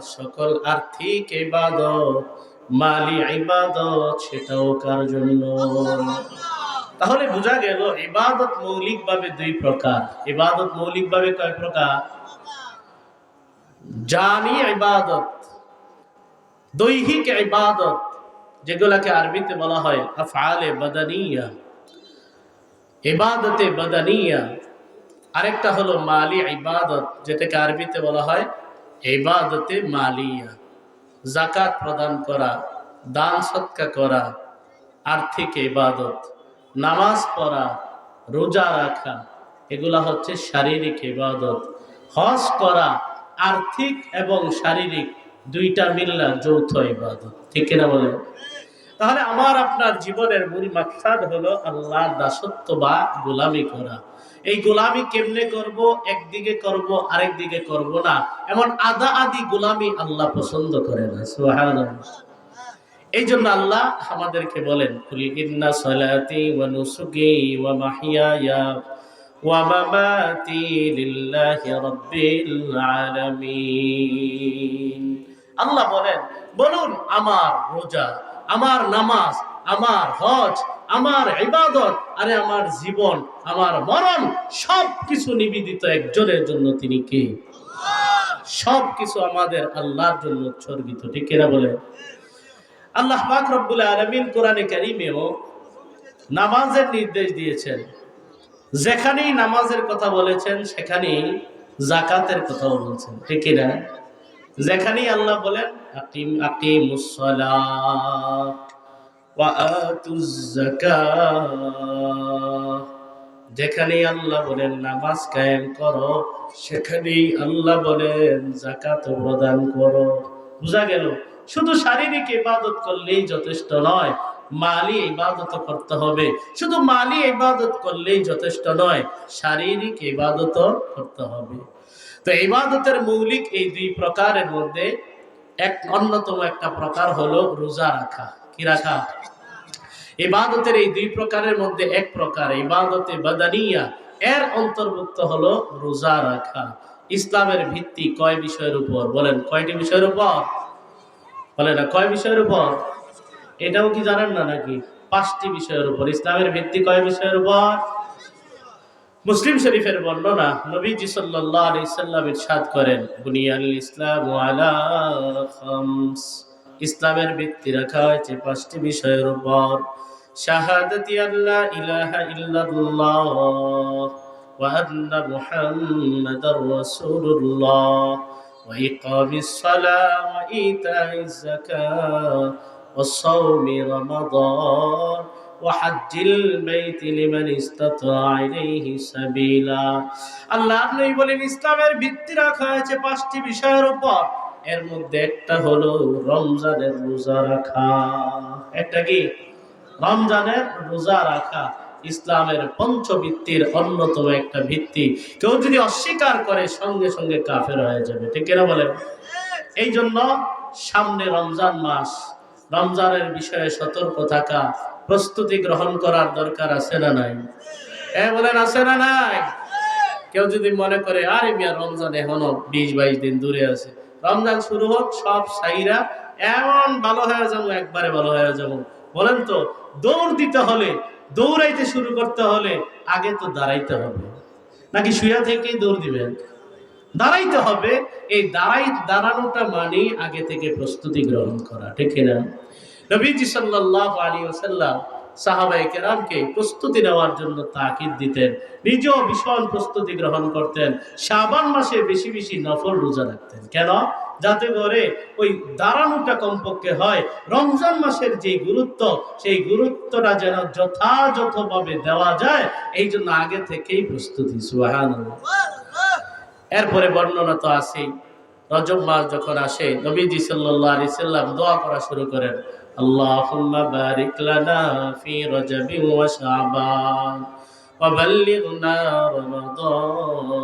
সকল আর্থিক ইবাদত, মালি ইবাদত, সেটাও কার জন্য? তাহলে বোঝা গেল ইবাদত মৌলিকভাবে দুই প্রকার। ইবাদত মৌলিকভাবে কয় প্রকার? জানি ইবাদত, দৈহিক ইবাদত, যেগুলাকে আরবিতে বলা হয় আফআলে বাদানিয়া। ইবাদতে বাদানিয়া আরেকটা হলো মালি ইবাদত, যেটাকে আরবিতে বলা হয় ইবাদতে মালিয়া। জাকাত প্রদান করা, দান সৎকা করা, আর্থিক ইবাদত, নামাজ পড়া, রোজা রাখা, এগুলা হচ্ছে শারীরিক ইবাদত। হজ করা, আর্থিক এবং শারীরিক দুইটা মিল্লা যৌথ ইবাদত। ঠিক কিনা বলে তাহলে আমার আপনার জীবনের মূল মাকসাদ হলো আল্লাহর দাসত্ব বা গোলামি করা। এই গোলামি কেমনে করব? একদিকে করব আরেক দিকে করব না। এমন আদা আদি গোলামি আল্লাহ পছন্দ করে না এই জন্য আল্লাহ আমাদেরকে বলেন, কুল ইন্না সালাতি ওয়া নুসুকি ওয়া মাহিয়ায়া ওয়া মামাতি লিল্লাহি রাব্বিল আলামিন। আল্লাহ বলেন, বলুন, আমার রোজা আমার নামাজ, আমার হজ, আমার ইবাদত, আরে আমার জীবন, আমার মরণ সব কিছু নিবেদিত একজনের জন্য তিনি কে? সব কিছু আমাদের আল্লাহর জন্য উৎসর্গিত, ঠিক কিনা বলে আল্লাহ পাক রব্বুল আলামিন কোরআনে কারিমেও নামাজের নির্দেশ দিয়েছেন। যেখানেই নামাজের কথা বলেছেন, সেখানেই জাকাতের কথাও বলছেন, ঠিক কিনা? যেখানেই আল্লাহ বলেন, আকিম আকিমুস সালাত ওয়া আতুজ যাকাত যেখানেই আল্লাহ বলেন, নামাজ কায়েম করো, সেখানেই আল্লাহ বলেন জাকাত প্রদান করো। বুঝা গেল? শুধু শারীরিক ইবাদত করলেই যথেষ্ট নয়, মালি ইবাদত করতে হবে। শুধু মালি ইবাদত করলেই যথেষ্ট নয়, শারীরিক ইবাদত করতে হবে। তো ইবাদতের মৌলিক এই দুই প্রকারের মধ্যে এক অন্যতম একটা প্রকার হলো রোজা রাখা। কি রাখা? ইবাদতের এই দুই প্রকারের মধ্যে এক প্রকার, ইবাদতে বাদানিয়া, এর অন্তর্ভুক্ত হলো রোজা রাখা। ইসলামের ভিত্তি কয় বিষয়ের উপর? বলেন, কয়টি বিষয়ের উপর? বলে না, কয় বিষয়ের উপর? এটাও কি জানেন না নাকি? পাঁচটি বিষয়ের উপর। ইসলামের ভিত্তি কয় বিষয়ের উপর? মুসলিম শরীফের বর্ণনা নবীজি সাল্লাল্লাহু আলাইহি সাল্লাম ইরশাদ করেন বুনিয়াল ইসলাম আলা খামস। ইসলামের ভিত্তি রাখা হয়েছে পাঁচটি বিষয়ের উপর। শাহাদাতি ইলাহা ইল্লাল্লাহ ওয়া আন্না মুহাম্মাদার রাসূলুল্লাহ ওয়া ইকামিস সালাহ ওয়া ইতাইজ যাকাত ওয়া সাওমি وحج البيت لمن استطاع إليه سبيلا আল্লাহ আপনি বলেন ইসলামের ভিত্তি রাখা হয়েছে পাঁচটি বিষয়ের উপর এর মধ্যে একটা হলো রমজানের রোজা রাখা একটা কি রমজানের রোজা রাখা ইসলামের পঞ্চভিত্তির অন্যতম একটা ভিত্তি কেউ যদি অস্বীকার করে সঙ্গে সঙ্গে কাফের হয়ে যাবে ঠিক কিনা বলেন এই জন্য সামনে রমজান মাস রমজানের বিষয়ে সতর্ক থাকা প্রস্তুতি গ্রহণ করার দরকার আছে না নাই? হ্যাঁ বলেন, আছে না নাই? কেউ যদি মনে করে, আরে মিয়া, রমজান এখনও বিশ, বাইশ দিন দূরে আছে। রমজান শুরু হোক, সব সাইরা এমন ভালো হয়ে যাব, একবারে ভালো হয়ে যাব। বলেন তো, দৌড় দিতে হলে, দৌড়াইতে শুরু করতে হলে আগে তো দাঁড়াইতে হবে। নাকি শুয়া থেকেই দৌড় দিবেন? দাঁড়াইতে হবে। এই দাঁড়াই, দাঁড়ানোটা মানে আগে থেকে প্রস্তুতি গ্রহণ করা, ঠিক না নবীজি সাল্লাল্লাহু আলাইহি ওয়াসাল্লাম সাহাবায়ে কেরামকে প্রস্তুতি নেওয়ার জন্য তাকিদ দিতেন, নিজেও ভীষণ প্রস্তুতি গ্রহণ করতেন, শাবান মাসে বেশি বেশি নফল রোজা রাখতেন। কেন? যাতে করে ওই দাঁড়ানোটা কমপক্ষে হয়, রমজান মাসের যে গুরুত্ব, সেই গুরুত্বটা যেন যথাযথভাবে দেওয়া যায়, এই জন্য আগে থেকেই প্রস্তুতি, সুবহানাল্লাহ। এরপরে বর্ণনা তো আছেই, রজব মাস যখন আসে, নবীজি সাল্লাল্লাহু আলাইহি সাল্লাম দোয়া করা শুরু করেন লানা ফি রজবি ওয়া শাবান ওয়া বাল্লিগনা রমাদান।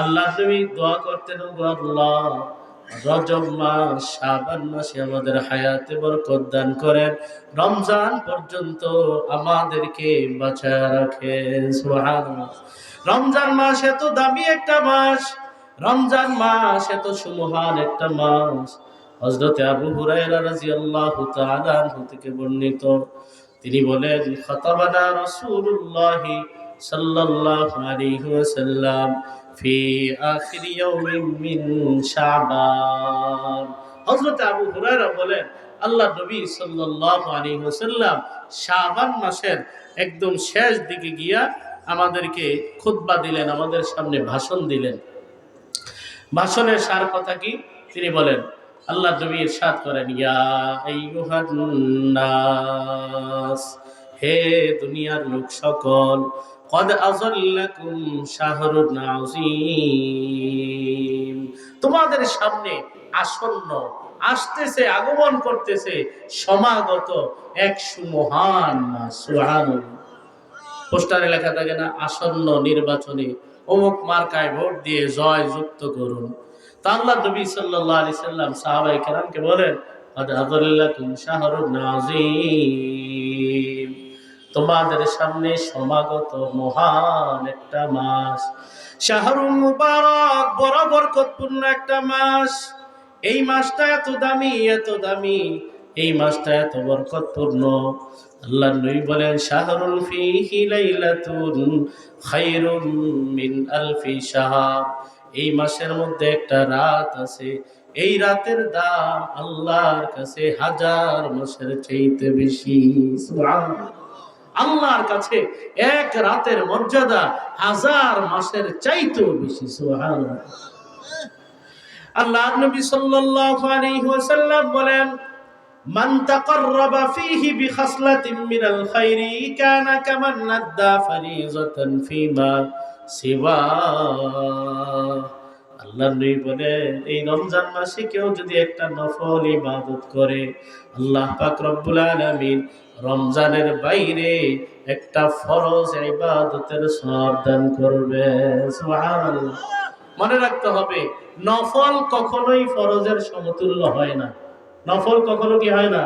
আল্লাহ নবী দোয়া করতেন আল্লাহ রজব মাস, শাবান মাসে আমাদের হায়াতে বরকত দান করেন। রমজান পর্যন্ত আমাদেরকে বাঁচায় রাখেন রমজান মাস এত দামি একটা মাস, রমজান মাস এত সুমহান একটা মাস। হজরতে আবু হুরায়রা রাদিয়াল্লাহু তাআলা আনহু থেকে বর্ণিত। তিনি বলেন, খতাবানা রাসূলুল্লাহ সাল্লাল্লাহু আলাইহি ওয়াসাল্লাম ফি আখির ইয়াউমিন মিন শাবান। হযরত আবু হুরায়রা বলেন, আল্লাহ নবী সাল্লাল্লাহু আলাইহি ওয়াসাল্লাম শাবান মাসের একদম শেষ দিকে গিয়া আমাদেরকে খুতবা দিলেন, আমাদের সামনে ভাষণ দিলেন। ভাষণের সার কথা কি? তিনি বলেন আল্লাহ নবী ইরশাদ করেন, ইয়া আইয়ুহান হে দুনিয়ার লোক সকল, কদ আযাল্লাকুম শাহরুন আযীম। তোমাদের সামনে আসন্ন, আসতেছে, আগমন করতেছে সমাগত এক সুমহান মাস পোস্টারে লেখা থাকে না, আসন্ন নির্বাচনে অমুক মার্কায় ভোট দিয়ে জয় যুক্ত করুন। তোমাদের সামনে সমাগত মহান একটা মাস। শাহরুম মুবারক, বড় বরকতপূর্ণ একটা মাস। এই মাসটা এত দামি এত দামি। এই মাসটা এত বরকতপূর্ণ। আল্লাহ নই বলেন শাহরুল ফিহি লাইলাতুন খায়রুম মিন আলফি শাহাব এই মাসের মধ্যে একটা রাত আছে। এই রাতের দাম আল্লাহর কাছে হাজার মাসের চাইতে বেশি। আল্লাহর কাছে এক রাতের মর্যাদা হাজার মাসের চাইতেও বেশি। সুবহানাল্লাহ। আল্লাহ নবী সাল্লাল্লাহু আলাইহি ওয়াসাল্লাম বলেন, মান তাকাররাবা ফীহি বিখাসলাতিন মিনাল খাইরি কানা কামান নাদ্দা ফারিজাতান ফীমা সিওয়া আল্লাহ নবী বলেন, এই রমজান মাসে কেউ যদি একটা নফল ইবাদত করে, আল্লাহ পাক রব্বুল আলামিন রমজানের বাইরে একটা ফরজ ইবাদতের সওয়াব দান করবে। সুবহানাল্লাহ। মনে রাখতে হবে, নফল কখনোই ফরজের সমতুল্য হয় না। নফল কখনো কি হয় না?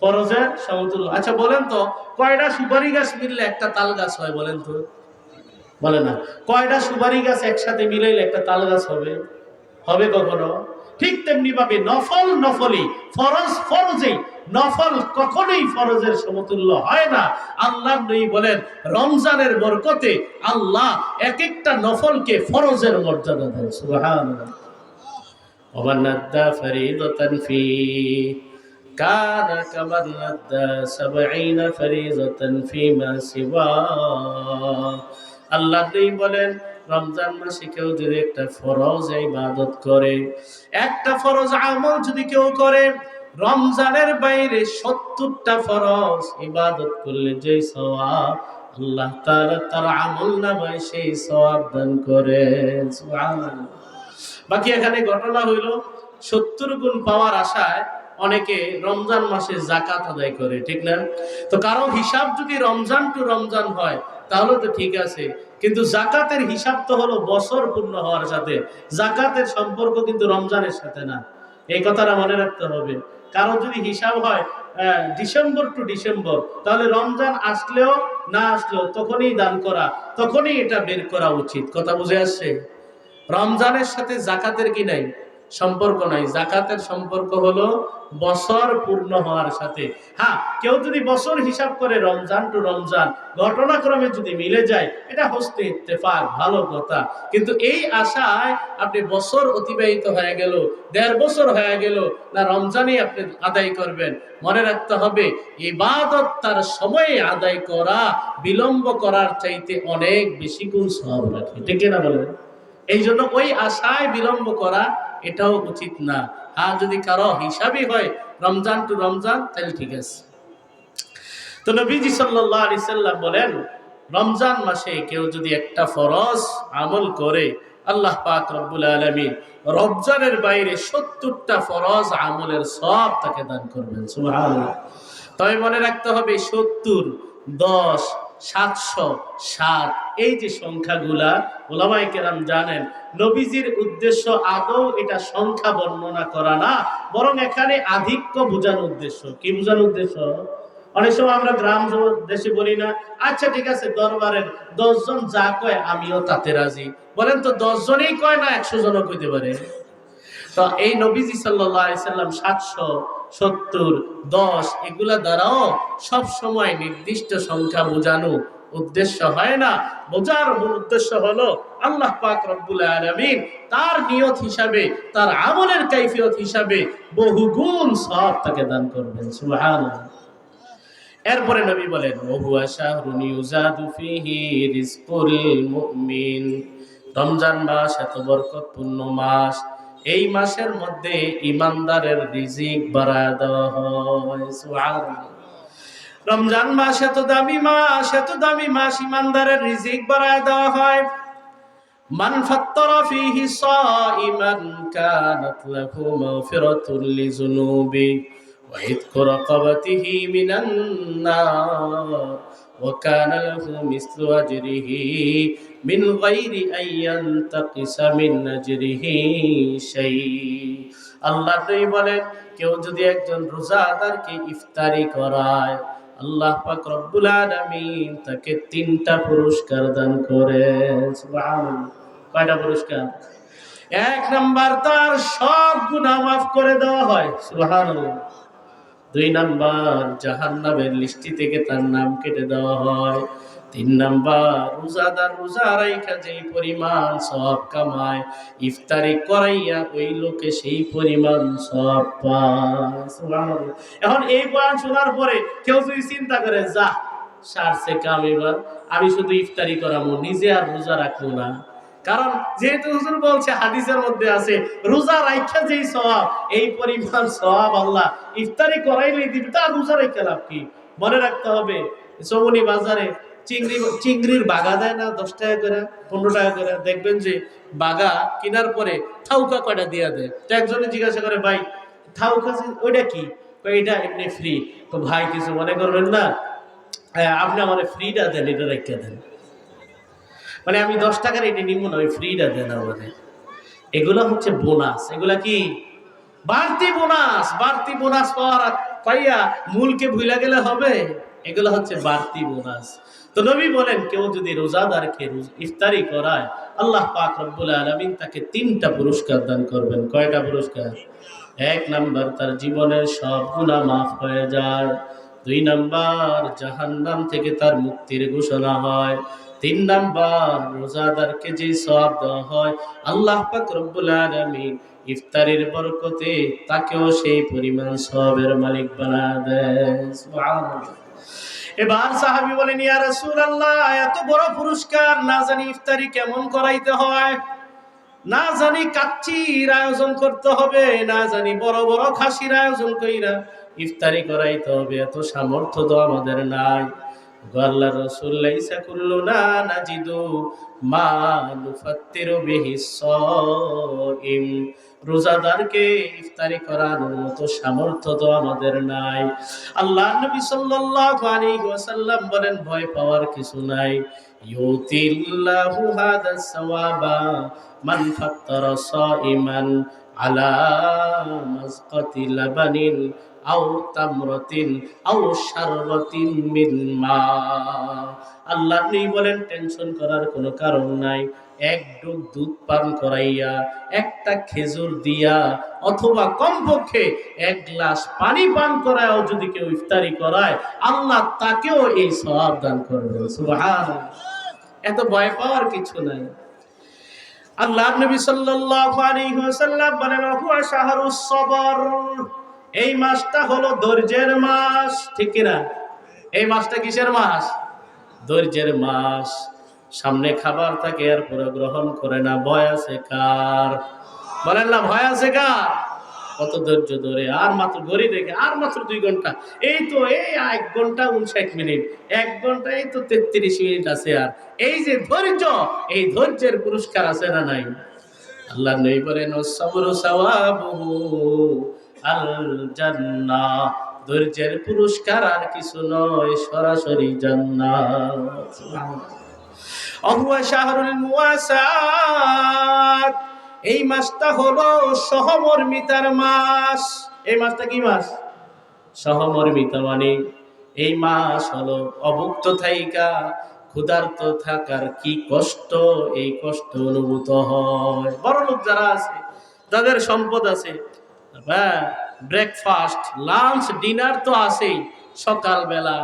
ফরজের সমতুল্য। আচ্ছা বলেন তো, কয়টা সুপারি গাছ মিললে একটা তাল গাছ হয়, বলেন তো? বলে না কয়টা সুপারি গাছ একসাথে মিলাইলে একটা তাল গাছ হবে হবে কখনো ঠিক তেমনি ভাবে নফল নফলি ফরজ ফরজেই নফল কখনোই ফরজের সমতুল্য হয় না আল্লাহ নবী বলেন রমজানের বরকতে আল্লাহ এক একটা নফলকে ফরজের মর্যাদা দেন সুবহানাল্লাহ ومن أدى فريضة فيه كان كمن أدى سبعين فريضة فيما سواه আল্লাহ বলেন, রমজান মাসে কেউ যদি একটা ফরজ ইবাদত করে, একটা ফরজ আমল যদি কেউ করে, রমজানের বাইরে সত্তরটা ফরজ ইবাদত করলে যে সওয়াব আল্লাহ তার আমল নামায় সেই সওয়াব দান সুবহানাল্লাহ। বাকি এখানে ঘটনা হইল, সত্তর গুণ পাওয়ার আশায় অনেকে রমজান মাসে জাকাত আদায় করে, ঠিক না? তো কারও হিসাব যদি রমজান টু রমজান হয় তাহলে তো ঠিক আছে। কিন্তু জাকাতের হিসাব তো হলো বছর পূর্ণ হওয়ার সাথে। জাকাতের সম্পর্ক কিন্তু রমজানের সাথে না। এই কথাটা মনে রাখতে হবে। কারও যদি হিসাব হয় ডিসেম্বর টু ডিসেম্বর, তাহলে রমজান আসলেও না আসলেও তখনই দান করা, তখনই এটা বের করা উচিত। কথা বুঝে আসছে? রমজানের সাথে জাকাতের কি নাই? সম্পর্ক নাই। জাকাতের সম্পর্ক হলো বছর পূর্ণ হওয়ার সাথে। হ্যাঁ কেউ যদি বছর হিসাব করে রমজান টু রমজান ঘটনাক্রমে যদি মিলে যায়, এটা হস্তে ইত্তেফাক, ভালো কথা। কিন্তু এই আশায় আপনি বছর অতিবাহিত হয়ে গেল, দেড় বছর হয়ে গেল, না রমজানই আপনি আদায় করবেন। মনে রাখতে হবে, ইবাদত তার সময়ে আদায় করা, বিলম্ব করার চাইতে অনেক বেশি গুণ সব রাখে। ঠিক না বলেন? এই জন্য ওই আশায় বিলম্ব করা এটাও উচিত না। আর যদি কারও হিসাবই হয়, রমজান টু রমজান, তাহলে ঠিক আছে। তো নবীজি আলাইহি সাল্লাম বলেন, রমজান মাসে কেউ যদি একটা ফরজ আমল করে, আল্লাহ পাক রব্বুল আলামিন রমজানের বাইরে সত্তরটা ফরজ আমলের সব তাকে দান করবেন। তবে মনে রাখতে হবে, সত্তর, দশ সাতশো সাত। এই যে সংখ্যাগুলা ওলামাই কেরাম জানেন, নবীজির উদ্দেশ্য আদৌ এটা সংখ্যা বর্ণনা করা না, বরং এখানে আধিক্য বোঝানোর উদ্দেশ্য। কি বোঝানোর উদ্দেশ্য? অনেক সময় আমরা গ্রাম দেশে বলি না আচ্ছা ঠিক আছে, দরবারের দশজন যা কয় আমিও তাতে রাজি। বলেন তো দশ জনেই কয় না, একশো জনও কইতে পারে? তো এই নবীজি সাল্লাম সাতশো সত্তর, দশ, এগুলা দ্বারাও সব সময় নির্দিষ্ট সংখ্যা বোঝানো উদ্দেশ্য হয় না। বোঝার মূল উদ্দেশ্য হলো আল্লাহ পাক রব্বুল আলামিন তার নিয়ত হিসাবে, তার আমলের কাইফিয়ত হিসাবে বহুগুণ সব তাকে দান করবেন। সুবহানাল্লাহ। এরপরে নবী বলেন, ওহুয়া শাহরুন ইউজাদু ফিহি রিজকুল মুমিন। রমজান মাস এত বরকতপূর্ণ মাস। এই মাসের মধ্যে ইমানদারের রিজিক বাড়ায় দেওয়া রমজান মাস এত দামি মাস, এত দামি মাস, ইমানদারের রিজিক বাড়ায় দেওয়া হয়। মান ফাত্তারা ফিহি সাইমান কানাত লাহু মাগফিরাতুল লিযুনুবি ওয়া ইতকু রাকাবাতিহি মিনান নার ওয়া কানা লাহু মিসলু আজরিহি মিন গায়রি আন ইয়ানতাকিসা মিন আজরিহি শাই। আল্লাহ নবী বলেন, কেউ যদি একজন রোজাদারকে ইফতারি করায়, আল্লাহ পাক রব্বুল আলামিন তাকে তিনটা পুরস্কার দান করেন সুবহানাল্লাহ। কয়টা পুরস্কার? এক নাম্বার তার সব গুনাহ মাফ করে দেওয়া হয়। সুবহানাল্লাহ। দুই নাম্বার জাহান্নামের লিস্টি থেকে তার নাম কেটে দেওয়া হয়। তিন নাম্বার, রোজাদার রোজা রাইখা যেই পরিমাণ সব কামায়, ইফতারি করাইয়া ওই লোকে সেই পরিমাণ সব পায়। এখন এই বয়ান শোনার পরে কেউ যদি চিন্তা করে যা সারছে কাম এবার, আমি শুধু ইফতারি করাবো নিজে আর রোজা রাখব না। কারণ যেহেতু হুজুর বলছে, হাদিসের মধ্যে আছে, রোজা রাখা যেই সওয়াব, এই পরিমাণ সওয়াব আল্লাহ ইফতারি করাইলে দিবে, তা রোজা রাখা লাভ কি? মনে রাখতে হবে সমনি বাজারে চিংড়ি, চিংড়ির বাগা দেয় না, দশ টাকা করে, পনেরো টাকা করে। দেখবেন যে বাগা কেনার পরে ঠাউকা কয়টা দিয়া দেয়? তো একজনে জিজ্ঞাসা করে, ভাই ঠাউকা যে- ওইটা কি? এটা এমনি ফ্রি তো ভাই কিছু মনে করবেন না। আপনি আমার ফ্রিটা দেন, এটা রেখে দেন। মানে আমি দশ টাকার এটা নিব না, ওই ফ্রিটা দেন আমাদের এগুলো হচ্ছে বোনাস। এগুলা কি? বাড়তি বোনাস বাড়তি বোনাস পাওয়ার পাইয়া মূলকে ভুলে গেলে হবে? এগুলো হচ্ছে বাড়তি বোনাস। তো নবী বলেন, কেউ যদি রোজাদারকে রোজ- ইফতারি করায়, আল্লাহ পাক রব্বুল আলামিন তাকে তিনটা পুরস্কার দান করবেন। কয়টা পুরস্কার? এক নাম্বার, তার জীবনের সব গুনাহ মাফ হয়ে যায়। দুই নাম্বার, জাহান্নাম থেকে তার মুক্তির ঘোষণা হয়। তিন নাম্বার, রোজাদারকে যে সব দেওয়া হয়, আল্লাহ পাক রব্বুল আলামিন ইফতারির বরকতে তাকেও সেই পরিমাণ সবের মালিক বানা দেয়। এবার সাহাবী বলেন, ইয়া রাসূলুল্লাহ, এত বড় পুরস্কার, না জানি ইফতারি কেমন করাইতে হয়? না জানি কাচ্চির আয়োজন করতে হবে, না জানি বড় বড় খাসির আয়োজন কইরা ইফতারি করাইতে হবে, এত সামর্থ্য তো আমাদের নাই। আল্লাহ রসুল, লাইসা কুল্লুনা নাজিদু মা নুফাত্তিরু বিহি রোজাদারকে ইফতারি করানোর মতো সামর্থ্য তো আমাদের নাই। আল্লাহ নবী সাল্লাল্লাহু আলাইহি ওয়াসাল্লাম বলেন, ভয় পাওয়ার কিছু নাই। ইউতিল্লাহু হাদা সাওয়াবা মান ফাত্তারা সাইমান আলা মাসকাতি লাবানিন আও তামরাতিন আও শারবাতিন মিন মা। আল্লাহ নেই বলেন, টেনশন করার কোনো কারণ নাই। এক ডুব দুধ পান করাইয়া, একটা খেজুর দিয়া, অথবা কমপক্ষে এক গ্লাস পানি পান করায়ও যদি কেউ ইফতারি করায়, আল্লাহ তাকেও এই সওয়াব দান করবেন। এত ভয় পাওয়ার কিছু নাই। আল্লাহ নবী সাল্লাল্লাহু আলাইহি বলেন সবর। এই মাসটা হলো ধৈর্যের মাস, ঠিক কি না এই মাসটা কিসের মাস? ধৈর্যের মাস। সামনে খাবার থাকে, আর পুরো গ্রহণ করে না। ভয় আছে কার? বলেন না, ভয় আছে কার? কত ধৈর্য ধরে, আর মাত্র ঘড়ি দেখে, আর মাত্র দুই ঘণ্টা। এই তো, এই এক ঘণ্টা উনষাট মিনিট। এক ঘণ্টা, এই তো তেত্রিশ মিনিট আছে আর। এই যে ধৈর্য, এই ধৈর্যের পুরস্কার আছে না নাই? আল্লাহ নই বলেন জান্নাহ ধৈর্যের পুরস্কার আর কিছু নয়, সরাসরি জান্নাত। এই মাসটা হলো সহমর্মিতার মাস। এই মাসটা কি মাস? সহমর্মিতা মানে এই মাস হলো অভুক্ত থাইকা, ক্ষুধার্ত থাকার কি কষ্ট? এই কষ্ট অনুভূত হয়। বড় লোক যারা আছে, তাদের সম্পদ আছে। ব্রেকফাস্ট লাঞ্চ ডিনার তো আছেই। সকালবেলা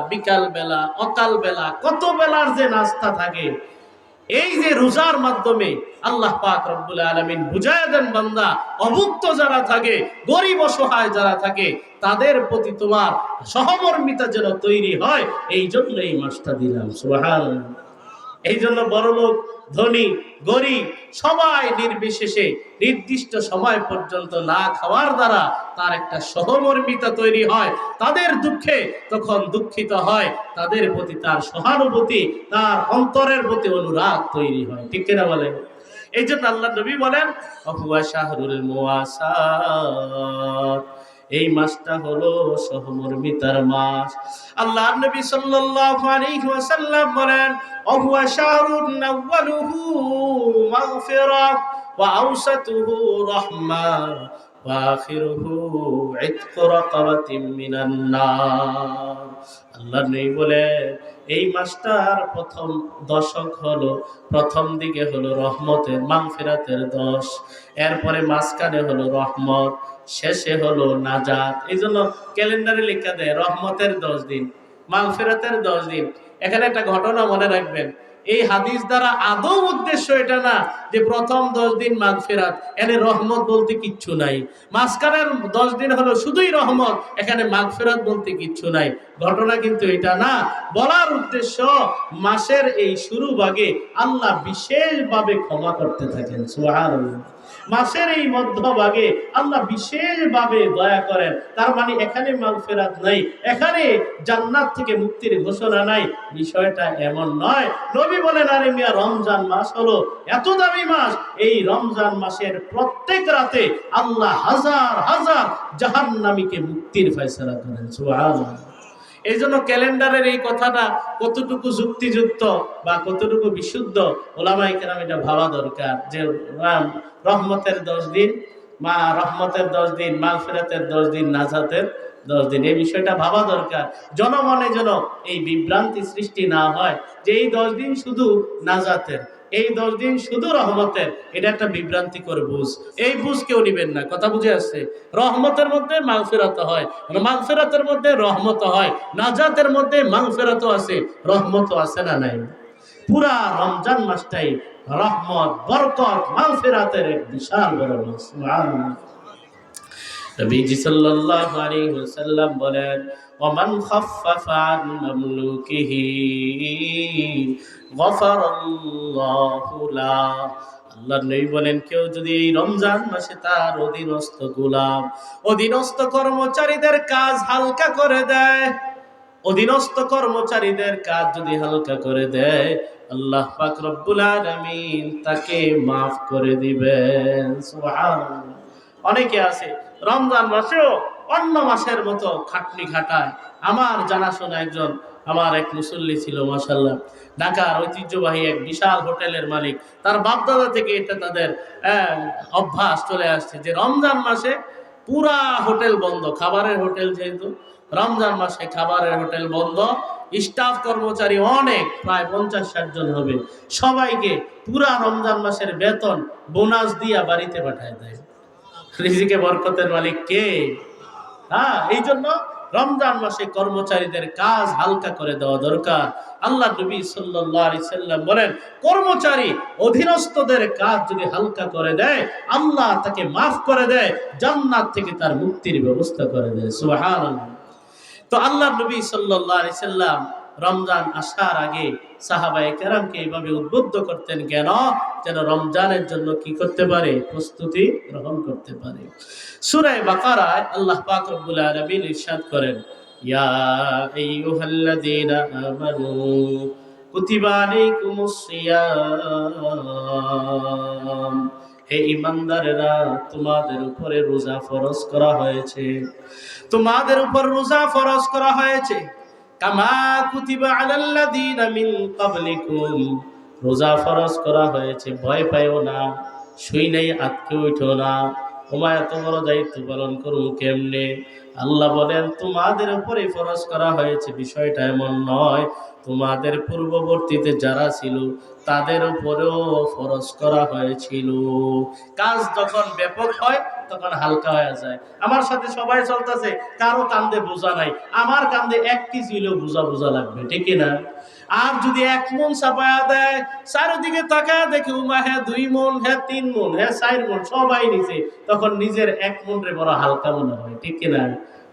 অকাল বেলা কত বেলার যে নাস্তা থাকে, এই যে রোজার মাধ্যমে আল্লাহ পাক রব্বুল আলমিন বুঝায় দেন বান্দা, অভুক্ত যারা থাকে, গরিব অসহায় যারা থাকে, তাদের প্রতি তোমার সহমর্মিতা যেন তৈরি হয় এই জন্য এই মাসটা দিলাম সুহান এই জন্য বড় লোক ধনী, গরিব সবাই নির্বিশেষে নির্দিষ্ট সময় পর্যন্ত না খাওয়ার দ্বারা তার একটা সহমর্মিতা তৈরি হয়। তাদের দুঃখে তখন দুঃখিত হয়। তাদের প্রতি তার সহানুভূতি, তার অন্তরের প্রতি অনুরাগ তৈরি হয়। ঠিক কিনা বলেন? এই জন্য আল্লাহ নবী বলেন, অহুয়া শাহরুল মুয়াসাত এই মাসটা হলো সহমর্মিতার মাস। আল্লাহ নবী সাল্লাল্লাহু আলাইহি ওয়াসাল্লাম বলেন, অহুয়া শাহরুন আউয়ালুহু মাগফিরা ওয়া আওসাতুহু রাহমা ওয়া আখিরুহু রাকাবাতিন মিনান নার। আল্লাহ নবী বলেন, এই মাসটার প্রথম দশক হলো, প্রথম দিকে হলো রহমতের, মাগফিরাতের দশ। এরপরে মাঝখানে হলো রহমত শেষে হলো নাজাত। এই জন্য ক্যালেন্ডারে লেখা দেয়, রহমতের দশ দিন, মাগফিরাতের দশ দিন। এখানে একটা ঘটনা মনে রাখবেন, এই হাদিস দ্বারা আদৌ উদ্দেশ্য এটা না যে প্রথম দশ দিন মাগফিরাত এনে রহমত বলতে কিচ্ছু নাই। মাঝখানের দশ দিন হলো শুধুই রহমত, এখানে মাগফিরাত বলতে কিচ্ছু নাই। ঘটনা কিন্তু এটা না। বলার উদ্দেশ্য, মাসের এই শুরু ভাগে আল্লাহ বিশেষভাবে ক্ষমা করতে থাকেন, সুবহানাল্লাহ। মাসের এই মধ্যভাগে আল্লাহ বিশেষভাবে দয়া করেন। তার মানে এখানে মাগফিরাত নাই, এখানে জান্নাত থেকে মুক্তির ঘোষণা নাই। বিষয়টা এমন নয়। নবী বলেন, আরে মিয়া, রমজান মাস হলো, এত দামি মাস। এই রমজান মাসের প্রত্যেক রাতে আল্লাহ হাজার হাজার জাহান্নামীকে মুক্তির ফয়সালা করেন। সুবহানাল্লাহ। এই জন্য ক্যালেন্ডারের এই কথাটা কতটুকু যুক্তিযুক্ত বা কতটুকু বিশুদ্ধ ওলামাই কেরাম এটা ভাবা দরকার যে রাম রহমতের দশ দিন, মা রহমতের দশ দিন মাগফিরাতের দশ দিন, নাজাতের দশ দিন, এই বিষয়টা ভাবা দরকার। জনমনে যেন এই বিভ্রান্তি সৃষ্টি না হয় যে এই দশ দিন শুধু নাজাতের। এই দশ দিন শুধু রহমতের, এটা একটা বিভ্রান্তিকর বুঝ। এই বুঝ কেউ নিবেন না, কথা বুঝে আসছে। রহমতের মধ্যে মাংসেরাত হয় মাংসেরাতের মধ্যে রহমত হয়, নাজাতের মধ্যে মাংসেরাত আছে, রহমত আছে না নাই? পুরা রমজান মাসটাই রহমত, বরকত মাংসেরাতের এক বিশাল বড় মাস নবীজি সাল্লাল্লাহু আলাইহি ওয়াসাল্লাম বলেন, ওমান খাফফাফা আন মামলুকিহি, গফারাল্লাহু লা। আল্লাহ নবী বলেন, কেউ যদি এই রমজান মাসে তার অধীনস্থ গোলাম, অধীনস্থ কর্মচারীদের কাজ হালকা করে দেয়, অধীনস্থ কর্মচারীদের কাজ যদি হালকা করে দেয়, আল্লাহ পাক রব্বুল আলামিন তাকে মাফ করে দিবেন। সুবহানাল্লাহ। অনেকে আছে রমজান মাসেও অন্য মাসের মতো খাটনি খাটায়। আমার জানাশোনা একজন, আমার এক মুসল্লি ছিল মাসাল্লাহ ঢাকার ঐতিহ্যবাহী এক বিশাল হোটেলের মালিক। তার বাপদাদা থেকে এটা তাদের অভ্যাস চলে আসছে যে রমজান মাসে পুরা হোটেল বন্ধ, খাবারের হোটেল যেহেতু, রমজান মাসে খাবারের হোটেল বন্ধ, স্টাফ কর্মচারী অনেক, প্রায় পঞ্চাশ ষাট জন হবে। সবাইকে পুরা রমজান মাসের বেতন বোনাস দিয়া বাড়িতে পাঠায় দেয়। রিজিকে বরকতের মালিক কে? হ্যাঁ এই জন্য রমজান মাসে কর্মচারীদের কাজ হালকা করে দেওয়া দরকার। আল্লাহ নবী সাল্লাম বলেন, কর্মচারী অধীনস্থদের কাজ যদি হালকা করে দেয়, আল্লাহ তাকে মাফ করে দেয়, জান্নাত থেকে তার মুক্তির ব্যবস্থা করে দেয়। সুবহানাল্লাহ। তো আল্লাহ নবী আলাইহি সাল্লাম রমজান আসার আগে সাহাবায়ে কেরামকে এইভাবে উদ্বুদ্ধ করতেন কেন? যেন রমজানের জন্য কি করতে পারে? প্রস্তুতি গ্রহণ করতে পারে। সূরা বাকারায় আল্লাহ পাক করেন হে ইমানদারেরা তোমাদের উপরে রোজা ফরজ করা হয়েছে। তোমাদের উপর রোজা ফরজ করা হয়েছে। কামা কুতিবা মিন ক্বাবলিকুম। রোজা ফরজ করা হয়েছে, ভয় পাইও না, শুই নাই আটকে উঠো না। ওমা এত বড় দায়িত্ব পালন করব কেমনে? আল্লাহ বলেন, তোমাদের উপরে ফরজ করা হয়েছে, বিষয়টা এমন নয়। তোমাদের পূর্ববর্তীতে যারা ছিল, তাদের উপরেও ফরজ করা হয়েছিল। কাজ যখন ব্যাপক হয় তখন হালকা হয়ে যায়। আমার সাথে সবাই চলতেছে, কারও কান্দে বোঝা নাই। আমার কান্দে এক কেজি হলেও বোঝা বোঝা লাগবে, ঠিক না? আর যদি এক মন চাপায়া দেয়, চারিদিকে তাকা দেখে, উমা হ্যাঁ দুই মন হ্যাঁ তিন মন হ্যাঁ চার মন, সবাই নিচে, তখন নিজের এক মন রে বড় হালকা মনে হয়, ঠিক না?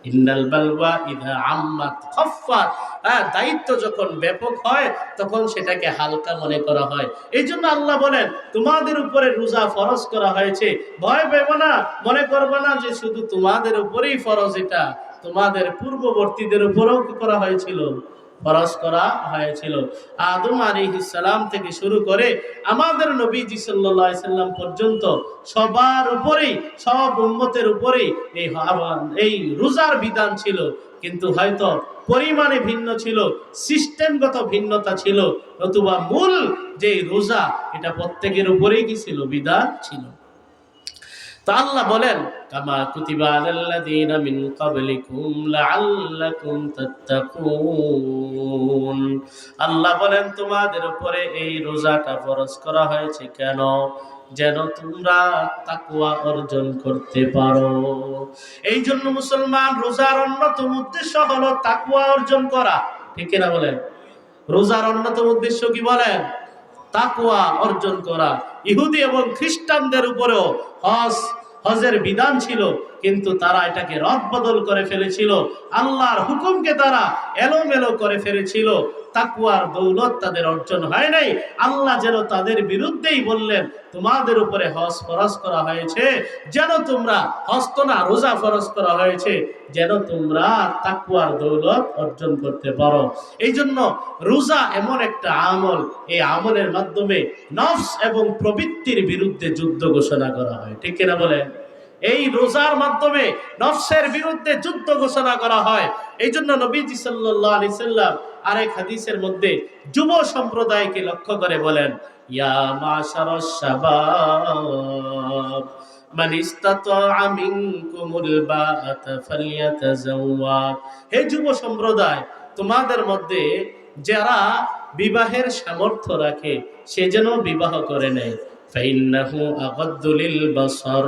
ইন্নাল বালওয়া ইদা আম্মাত খাফফাত হ্যাঁ দায়িত্ব যখন ব্যাপক হয়, তখন সেটাকে হালকা মনে করা হয়। এই জন্য আল্লাহ বলেন, তোমাদের উপরে রোজা ফরজ করা হয়েছে। ভয় পেব না, মনে করবে না যে শুধু তোমাদের উপরেই ফরজ এটা। তোমাদের পূর্ববর্তীদের উপরেও করা হয়েছিল। ফরজ করা হয়েছিল। আদম আলাইহিস সালাম থেকে শুরু করে আমাদের নবীজি সাল্লাম পর্যন্ত সবার উপরেই, সব উম্মতের উপরেই এই এই রোজার বিধান ছিল। কিন্তু হয়তো পরিমাণে ভিন্ন ছিল, সিস্টেমগত ভিন্নতা ছিল, নতুবা মূল যে রোজা, এটা প্রত্যেকের উপরেই কি ছিল? বিধান ছিল। তা আল্লাহ বলেন আল্লাহ বলেন, তোমাদের উপরে এই রোজাটা ফরজ করা হয়েছে কেন? যেন তোমরা তাকুয়া অর্জন করতে পারো। এই জন্য মুসলমান রোজার অন্যতম উদ্দেশ্য হলো তাকুয়া অর্জন করা। ঠিক কিনা বলেন? রোজার অন্যতম উদ্দেশ্য কি বলেন? তাকুয়া অর্জন করা। ইহুদি এবং খ্রিস্টানদের উপরেও হজ, হজের বিধান ছিল, কিন্তু তারা এটাকে রদ বদল করে ফেলেছিল। আল্লাহর হুকুমকে তারা এলোমেলো করে ফেলেছিল। তাকুয়ার দৌলত তাদের অর্জন হয় নাই। আল্লাহ যেন তাদের বিরুদ্ধেই বললেন, তোমাদের উপরে হজ ফরজ করা হয়েছে, যেন তোমরা হস্ত না রোজা ফরজ করা হয়েছে, যেন তোমরা তাকুয়ার দৌলত অর্জন করতে পারো। এই জন্য রোজা এমন একটা আমল, এই আমলের মাধ্যমে নফস এবং প্রবৃত্তির বিরুদ্ধে যুদ্ধ ঘোষণা করা হয়। ঠিক কিনা বলেন? এই রোজার মাধ্যমে নফসের বিরুদ্ধে যুদ্ধ ঘোষণা করা হয়। এই জন্য নবীজি সাল্লাল্লাহু আলাইহি সাল্লাম আরেক হাদিসের মধ্যে যুব সম্প্রদায়কে লক্ষ্য করে বলেন, ইয়া মাশারাশ শাবাব, মান হে যুব সম্প্রদায়, তোমাদের মধ্যে যারা বিবাহের সামর্থ্য রাখে, সে যেন বিবাহ করে নেয়। فإنه أغض للبصر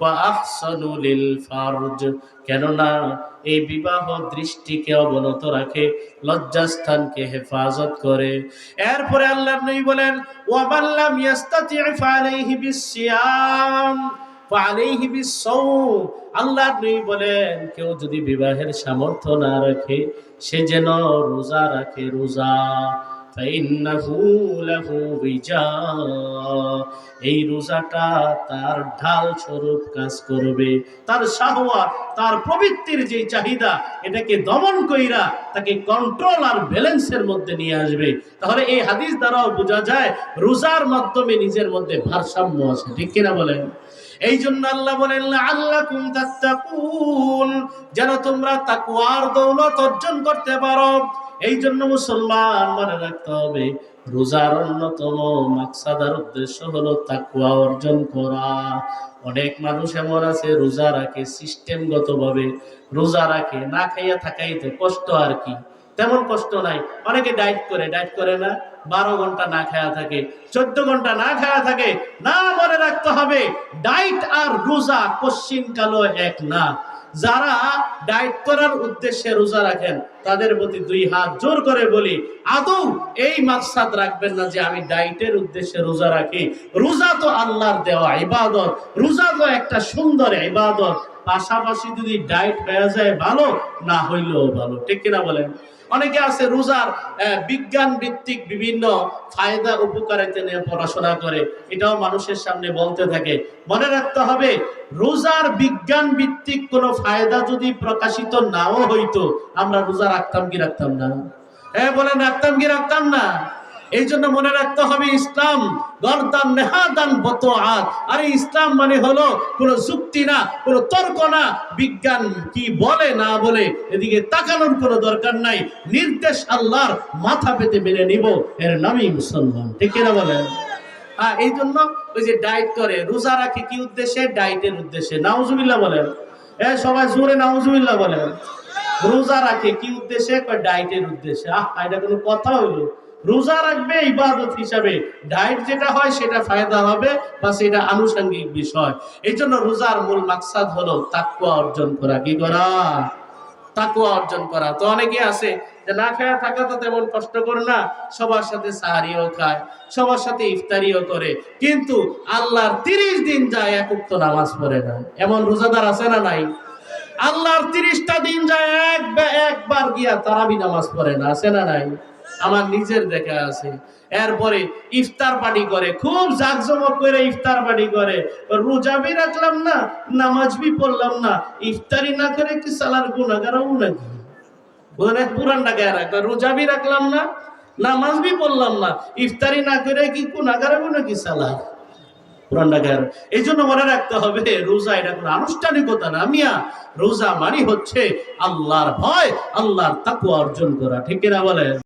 وأحسن للفرج কেননা এই বিবাহ দৃষ্টিকে অবনত রাখে লজ্জাস্থানকে হেফাজত করে এরপরে আল্লাহ নবী বলেন ওয়াবাল্লাম ইয়াস্তাতি ফালাইহি বিসিয়াম ফালাইহি বিসসাওম আল্লাহ নবী বলেন কেউ যদি বিবাহের সামর্থ্য না রাখে সে যেন রোজা রাখে রোজা فإنه له وجاء এই রোজাটা তার ঢাল স্বরূপ কাজ করবে। তার শাহওয়া তার প্রবৃত্তির যে চাহিদা, এটাকে দমন কইরা তাকে কন্ট্রোল আর ব্যালেন্সের মধ্যে নিয়ে আসবে। তাহলে এই হাদিস দ্বারাও বোঝা যায়, রোজার মাধ্যমে নিজের মধ্যে ভারসাম্য আছে। ঠিক কিনা বলেন? এই জন্য আল্লাহ বলেন আল্লাহ যেন তোমরা তাকুয়ার দৌলত অর্জন করতে পারো। এই জন্য মুসলমান মনে রাখতে হবে, রোজার অন্যতম মাকসাদার উদ্দেশ্য হলো তাকুয়া অর্জন করা। অনেক মানুষ এমন আছে, রোজা রাখে সিস্টেমগত ভাবে রোজা রাখে, না খাইয়া থাকাই তো কষ্ট আর কি? তেমন কষ্ট নাই। অনেকে ডায়েট করে ডায়েট করে না? বারো ঘণ্টা না খায়া থাকে, চোদ্দ ঘণ্টা না খায়া থাকে, না মনে রাখতে হবে, ডায়েট আর রোজা কশ্চিন কালো এক না। যারা ডায়েট করার উদ্দেশ্যে রোজা রাখেন, তাদের প্রতি দুই হাত জোর করে বলি, আদৌ এই মাকসাদ রাখবেন না যে আমি ডায়েটের উদ্দেশ্যে রোজা রাখি? রোজা তো আল্লাহর দেওয়া ইবাদত। রোজা তো একটা সুন্দর ইবাদত। পাশাপাশি যদি ডায়েট হয়ে যায় ভালো, না হইলেও ভালো। ঠিক কিনা বলেন? অনেকে আছে রোজার বিজ্ঞান ভিত্তিক বিভিন্ন ফায়দা উপকারিতা নিয়ে পড়াশোনা করে। এটাও মানুষের সামনে বলতে থাকে। মনে রাখতে হবে, রোজার বিজ্ঞান ভিত্তিক কোনো ফায়দা যদি প্রকাশিত নাও হইতো, আমরা রোজা রাখতাম কি রাখতাম না? হ্যাঁ বলেন, রাখতাম কি রাখতাম না? এই জন্য মনে রাখতে হবে, ইসলাম গরদান নেহাদান বত আর আরে ইসলাম মানে হলো কোনো যুক্তি না, কোনো তর্ক না, বিজ্ঞান কি বলে না বলে এদিকে তাকানোর কোনো দরকার নাই। নির্দেশ আল্লাহর মাথা পেতে মেনে নিব, এর নামই মুসলমান। ঠিক কিনা বলেন? হ্যাঁ এই জন্য ওই যে ডায়েট করে, রোজা রাখে কি উদ্দেশ্যে? ডায়েটের উদ্দেশ্যে। নাউজুবিল্লাহ বলেন। এ, সবাই জোরে নাউজুবিল্লাহ বলেন। রোজা রাখে কি উদ্দেশ্যে? ডায়েটের উদ্দেশ্যে। আহ, এটা কোনো কথা হইল। রোজা রাখবে, ইবাদত হিসাবে। ডায়েট যেটা হয়, সেটা ফায়দা হবে বা সেটা আনুষঙ্গিক বিষয়। এই জন্য রোজার মূল মাকসাদ হলো তাকুয়া অর্জন করা। কি করা? তাকুয়া অর্জন করা। তো অনেকে আছে যে না খায়া থাকা তো তেমন কষ্টকর না, সবার সাথে সাহারিও খায়, সবার সাথে ইফতারিও করে। কিন্তু আল্লাহর তিরিশ দিন যায় একক তো নামাজ পড়ে না। এমন রোজাদার আছে না নাই? আল্লাহর তিরিশটা দিন যায় এক একবার গিয়া তারাবি নামাজ পড়ে না। আছে না নাই? আমার নিজের দেখা আছে। এরপরে ইফতার পার্টি করে, খুব জাকজমক করে ইফতার পার্টি করে। রোজা বি রাখলাম না, নামাজ বি পড়লাম না, ইফতারি না করে কি সালার গুণাগার নাকি বলে পুরানটা গায়ে রাখবে রোজা বি রাখলাম না, নামাজ বি পড়লাম না, ইফতারি না করে কি গুণাগার নাকি সালার। পুরানটা গায়ে রাখ- এই জন্য মনে রাখতে হবে, রোজা এটা কোনো আনুষ্ঠানিকতা না। মিয়া, রোজা মানি হচ্ছে আল্লাহর ভয়, আল্লাহর তাকুয়া অর্জন করা। ঠিক কিনা বলেন?